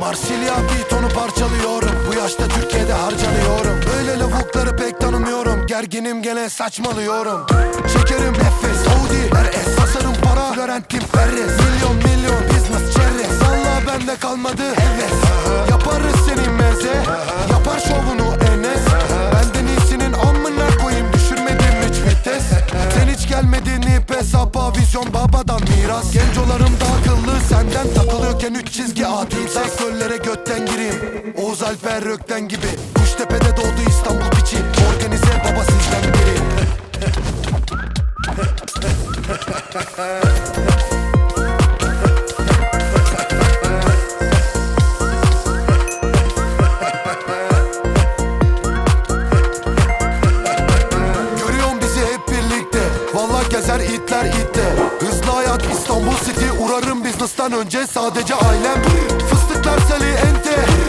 Marsilya beat onu parçalıyorum. Bu yaşta Türkiye'de harcanıyorum. Böyle lavukları pek tanımıyorum. Gerginim gene saçmalıyorum. Şekerim nefes Saudi RS Tasarım para Florentin Ferris. Milyon milyon business çerez. Valla bende kalmadı heves. Yaparız senin meze. Yapar şovunu Enes. Benden iyisinin amına koyayım. Düşürmedim hiç vites? Sen hiç gelmedin ip hesaba Vizyon babadan miras? Gencolarım da akıllı senden takılıyorken üç çizgi adil Sektörlere götten gireyim. Oğuz Alper Rökten gibi. Kuştepe'de doğdu İstanbul piçi. Organize baba sizden biri. Görüyorum bizi hep birlikte. Valla gezer itler hayat İstanbul Uğrarım business'tan önce sadece ailem. Fıstıklar seli ente